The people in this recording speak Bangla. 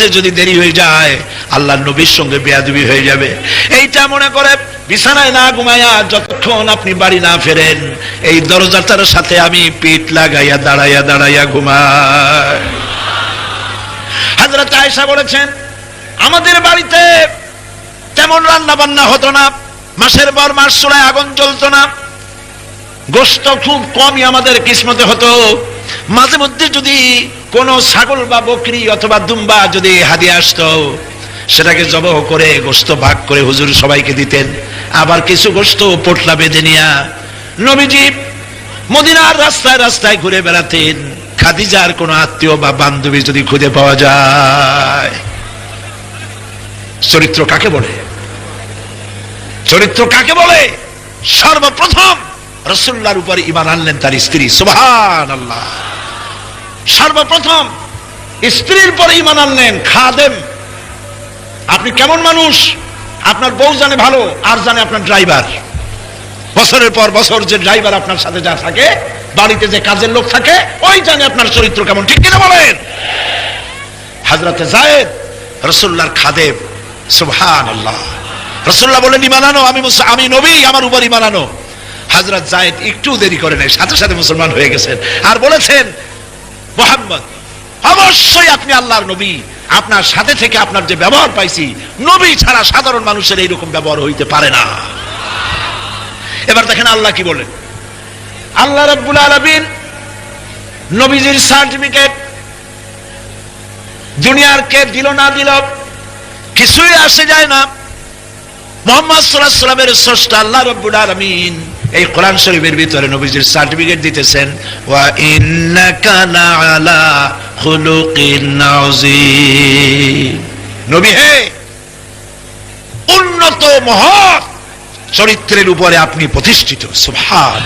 করতে যদি দেরি হয়ে যায় আল্লাহ নবীর সঙ্গে বেয়াদবি হয়ে যাবে। এইটা মনে করে, বিছানায় না ঘুমায়া যতক্ষণ আপনি বাড়ি না ফেরেন, এই দরজাটার সাথে আমি পিঠ লাগাইয়া দাঁড়াইয়া দাঁড়াইয়া ঘুমাই। হাজরত আয়েশা বলেছেন, আমাদের বাড়িতে তেমন রান্না বান্না হতো না, মাসের পর মাস চুলায় আগুন জ্বলতো না। গোস্ত খুব কমই আমাদের কিসমতে হতো। মাঝে মধ্যে যদি কোনো ছাগল বা বকরি অথবা দুম্বা যদি হাদিয়ে আসতো, সেটাকে জবহ করে গোস্ত ভাগ করে হুজুর সবাইকে দিতেন। আবার কিছু গোস্ত পোটলা বেঁধে নিয়া নবীজি মদিনার রাস্তায় রাস্তায় ঘুরে বেড়াতেন। খাদিজার কোনো আত্মীয় বা বান্ধবী যদি খুঁজে পাওয়া যায়, চরিত্র কাকে বলে? চরিত্র কাকে বলে? সর্বপ্রথম রসুল্লার উপর ইমান আনলেন তার স্ত্রী। সুবহান আল্লাহ সর্বপ্রথম, স্ত্রীর পরে ইমান আনলেন খাদেম। আপনি কেমন মানুষ? আপনার বউ জানে ভালো, আর জানে আপনার ড্রাইভার। বছরের পর বছর যে ড্রাইভার আপনার সাথে যা থাকে, বাড়িতে যে কাজের লোক থাকে, ওই জানে আপনার চরিত্র কেমন। ঠিক কিনা বলেন? হাজরাতে জায়েদ রসুল্লার খাদেম। সুবহান আল্লাহ রসুল্লাহ বলেন ইমানানো আমি আমি নবী, আমার উপর ইমানানো হাজরত জায়েদ একটু দেরি করে নাই সাথে সাথে মুসলমান হয়ে গেছেন। আর বলেছেন মোহাম্মদ। অবশ্যই আপনি আল্লাহর নবী। আপনার সাথে থেকে আপনার যে ব্যবহার পাইছি, নবী ছাড়া সাধারণ মানুষের এইরকম ব্যবহার হইতে পারে না। এবার দেখেন আল্লাহ কি বলেন। আল্লাহ রাব্বুল আলামিন নবীজির সার্টিফিকেট দুনিয়ার কে দিল না দিল কিছুই আসে যায় না। মোহাম্মদ সাল্লাহ সাল্লামের স্রষ্টা আল্লাহ রব্বুল আলামিন। এই কোরআন শরীফের ভিতরে নবীজির সার্টিফিকেট দিতেছেন, ওয়া ইন্নাকা লাআলা খুলুকিন নবী হে, উন্নত মহৎ চরিত্রের উপরে আপনি প্রতিষ্ঠিত সুবহান